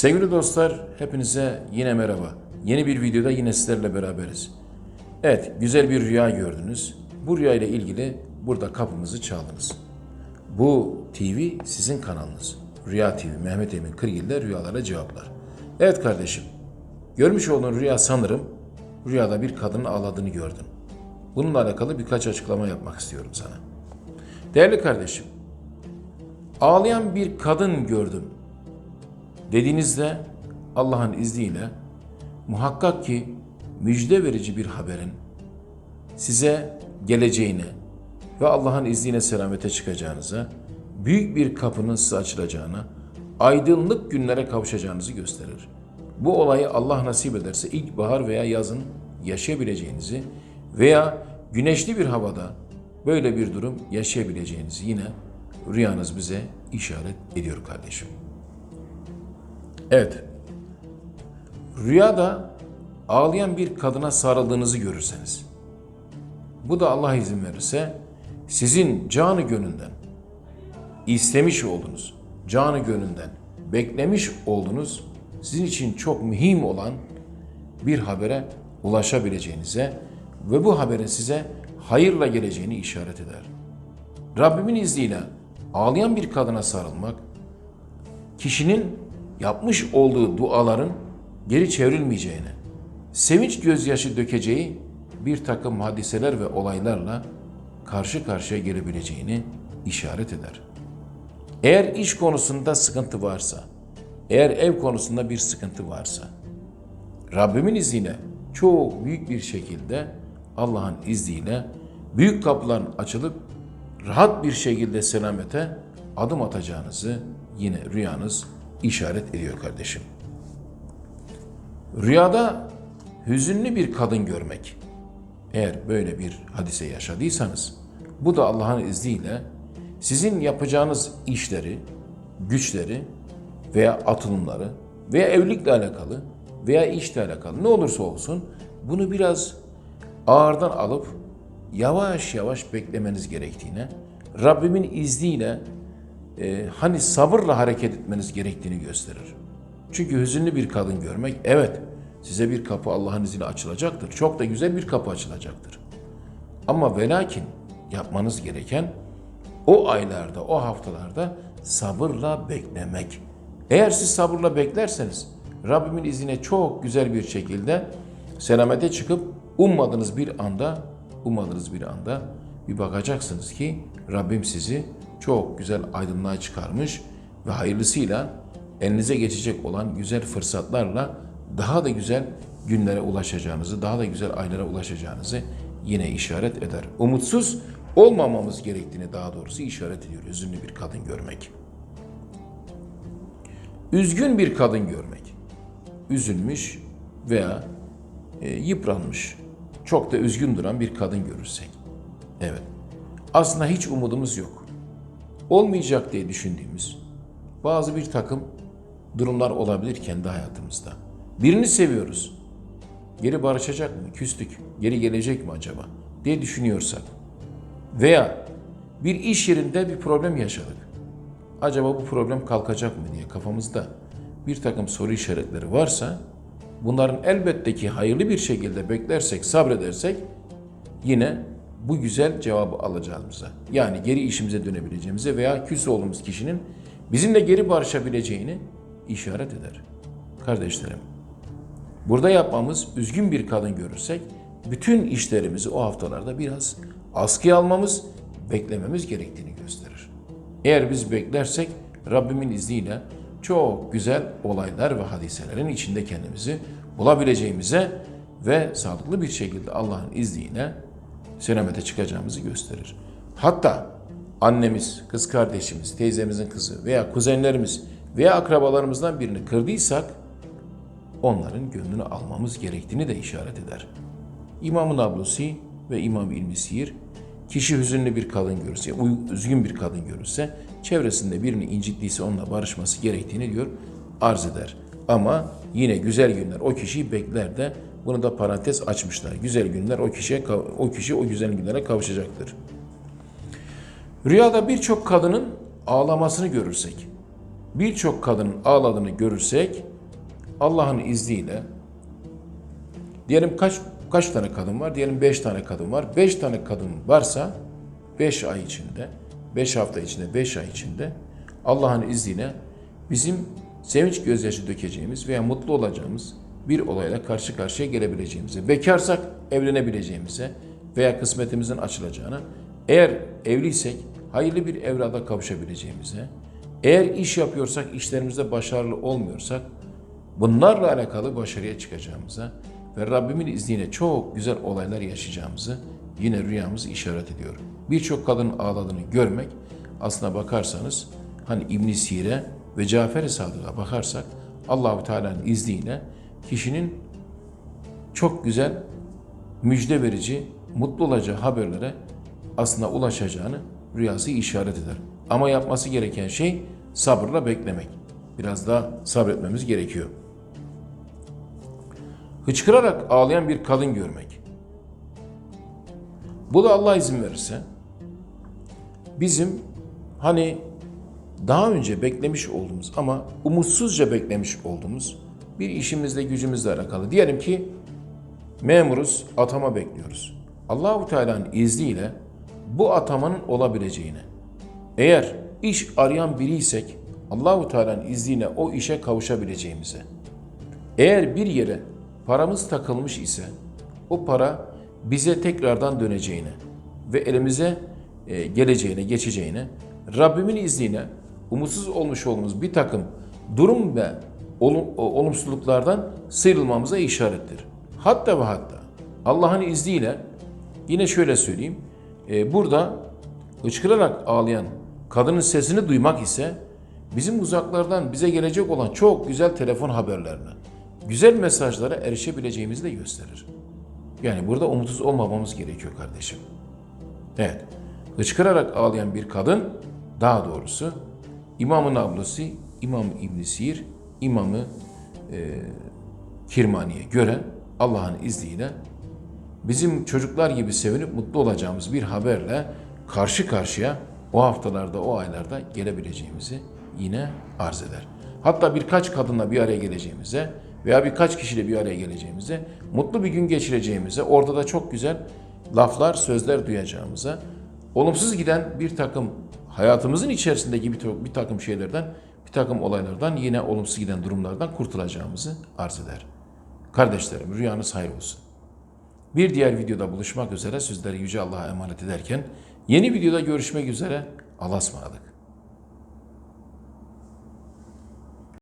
Sevgili dostlar, hepinize yine merhaba. Yeni bir videoda yine sizlerle beraberiz. Evet, güzel bir rüya gördünüz. Bu rüya ile ilgili burada kapımızı çaldınız. Bu TV sizin kanalınız. Rüya TV, Mehmet Emin Kırgil'de Rüyalara Cevaplar. Evet kardeşim, görmüş olduğun rüya sanırım rüyada bir kadının ağladığını gördün. Bununla alakalı birkaç açıklama yapmak istiyorum sana. Değerli kardeşim, ağlayan bir kadın gördüm dediğinizde Allah'ın izniyle muhakkak ki müjde verici bir haberin size geleceğine ve Allah'ın izniyle selamete çıkacağınıza, büyük bir kapının size açılacağına, aydınlık günlere kavuşacağınızı gösterir. Bu olayı Allah nasip ederse ilkbahar veya yazın yaşayabileceğinizi veya güneşli bir havada böyle bir durum yaşayabileceğinizi yine rüyanız bize işaret ediyor kardeşim. Evet. Rüyada ağlayan bir kadına sarıldığınızı görürseniz, bu da Allah izin verirse sizin canı gönülden istemiş olduğunuz, canı gönülden beklemiş olduğunuz, sizin için çok mühim olan bir habere ulaşabileceğinize ve bu haberin size hayırla geleceğini işaret eder. Rabbimin izniyle ağlayan bir kadına sarılmak, kişinin yapmış olduğu duaların geri çevrilmeyeceğine, sevinç gözyaşı dökeceği bir takım hadiseler ve olaylarla karşı karşıya gelebileceğini işaret eder. Eğer iş konusunda sıkıntı varsa, eğer ev konusunda bir sıkıntı varsa, Rabbimin izniyle çok büyük bir şekilde Allah'ın izniyle büyük kapıların açılıp rahat bir şekilde selamete adım atacağınızı yine rüyanız işaret ediyor kardeşim. Rüyada hüzünlü bir kadın görmek. Eğer böyle bir hadise yaşadıysanız bu da Allah'ın izniyle sizin yapacağınız işleri, güçleri veya atılımları veya evlilikle alakalı veya işle alakalı ne olursa olsun bunu biraz ağırdan alıp yavaş yavaş beklemeniz gerektiğine, Rabbimin izniyle e, hani sabırla hareket etmeniz gerektiğini gösterir. Çünkü hüzünlü bir kadın görmek, evet size bir kapı Allah'ın izniyle açılacaktır. Çok da güzel bir kapı açılacaktır. Ama velakin yapmanız gereken o aylarda, o haftalarda sabırla beklemek. Eğer siz sabırla beklerseniz Rabbimin izniyle çok güzel bir şekilde selamete çıkıp ummadığınız bir anda, ummadığınız bir anda bir bakacaksınız ki Rabbim sizi çok güzel aydınlığa çıkarmış ve hayırlısıyla elinize geçecek olan güzel fırsatlarla daha da güzel günlere ulaşacağınızı, daha da güzel aylara ulaşacağınızı yine işaret eder. Umutsuz olmamamız gerektiğini daha doğrusu işaret ediyor üzünlü bir kadın görmek. Üzgün bir kadın görmek. Üzülmüş veya e, yıpranmış, çok da üzgün duran bir kadın görürsek. Evet. Aslında hiç umudumuz yok. Olmayacak diye düşündüğümüz bazı bir takım durumlar olabilir kendi hayatımızda. Birini seviyoruz. Geri barışacak mı? Küstük. Geri gelecek mi acaba? diye düşünüyorsak. Veya bir iş yerinde bir problem yaşadık. Acaba bu problem kalkacak mı diye kafamızda bir takım soru işaretleri varsa bunların elbette ki hayırlı bir şekilde beklersek, sabredersek yine bu güzel cevabı alacağımıza yani geri işimize dönebileceğimize veya küs olduğumuz kişinin bizimle geri barışabileceğini işaret eder. Kardeşlerim, burada yapmamız üzgün bir kadın görürsek bütün işlerimizi o haftalarda biraz askıya almamız, beklememiz gerektiğini gösterir. Eğer biz beklersek Rabbimin izniyle çok güzel olaylar ve hadiselerin içinde kendimizi bulabileceğimize ve sağlıklı bir şekilde Allah'ın izniyle selamete çıkacağımızı gösterir. Hatta annemiz, kız kardeşimiz, teyzemizin kızı veya kuzenlerimiz veya akrabalarımızdan birini kırdıysak onların gönlünü almamız gerektiğini de işaret eder. İmam-ı Nablusi ve İmam İlmi Sihir kişi hüzünlü bir kadın görürse, üzgün bir kadın görürse çevresinde birini incittiyse onunla barışması gerektiğini diyor arz eder. Ama yine güzel günler o kişiyi bekler de bunu da parantez açmışlar. Güzel günler o kişiye o kişi o güzel günlere kavuşacaktır. Rüyada birçok kadının ağlamasını görürsek birçok kadının ağladığını görürsek Allah'ın izniyle diyelim kaç kaç tane kadın var? Diyelim 5 tane kadın var. 5 tane kadın varsa 5 ay içinde, 5 hafta içinde, 5 ay içinde Allah'ın izniyle bizim sevinç gözyaşı dökeceğimiz veya mutlu olacağımız bir olayla karşı karşıya gelebileceğimize, bekarsak evlenebileceğimize veya kısmetimizin açılacağına, eğer evliysek hayırlı bir evrada kavuşabileceğimize, eğer iş yapıyorsak, işlerimizde başarılı olmuyorsak, bunlarla alakalı başarıya çıkacağımıza ve Rabbimin izniyle çok güzel olaylar yaşayacağımızı yine rüyamız işaret ediyor. Birçok kadının ağladığını görmek aslına bakarsanız hani İbn Sire ve Cafer-i Sadık'a bakarsak Allahu Teala'nın izniyle kişinin çok güzel müjde verici, mutlu olacağı haberlere aslında ulaşacağını rüyası işaret eder. Ama yapması gereken şey sabırla beklemek. Biraz daha sabretmemiz gerekiyor. Hıçkırarak ağlayan bir kadın görmek. Bu da Allah izin verirse bizim hani daha önce beklemiş olduğumuz ama umutsuzca beklemiş olduğumuz bir işimizle gücümüzle alakalı. Diyelim ki memuruz, atama bekliyoruz. Allahu Teala'nın izniyle bu atamanın olabileceğine. Eğer iş arayan biriysek Allahu Teala'nın izniyle o işe kavuşabileceğimize. Eğer bir yere paramız takılmış ise o para bize tekrardan döneceğine ve elimize e, geleceğine, geçeceğine Rabbimin izniyle umutsuz olmuş olduğumuz bir takım durum ve olum- olumsuzluklardan sıyrılmamıza işarettir. Hatta ve hatta Allah'ın izniyle yine şöyle söyleyeyim. e, burada hıçkırarak ağlayan kadının sesini duymak ise bizim uzaklardan bize gelecek olan çok güzel telefon haberlerine, güzel mesajlara erişebileceğimizi de gösterir. Yani burada umutsuz olmamamız gerekiyor kardeşim. Evet. Hıçkırarak ağlayan bir kadın, daha doğrusu İmamın ablası İmam İbn Sir, İmamı e, Kirmani'ye göre Allah'ın izniyle bizim çocuklar gibi sevinip mutlu olacağımız bir haberle karşı karşıya o haftalarda, o aylarda gelebileceğimizi yine arz eder. Hatta birkaç kadınla bir araya geleceğimize veya birkaç kişiyle bir araya geleceğimize, mutlu bir gün geçireceğimize, orada da çok güzel laflar, sözler duyacağımıza, olumsuz giden bir takım hayatımızın içerisindeki bir takım şeylerden, bir takım olaylardan yine olumsuz giden durumlardan kurtulacağımızı arz eder. Kardeşlerim rüyanız hayır olsun. Bir diğer videoda buluşmak üzere sizleri Yüce Allah'a emanet ederken yeni videoda görüşmek üzere Allah'a ısmarladık.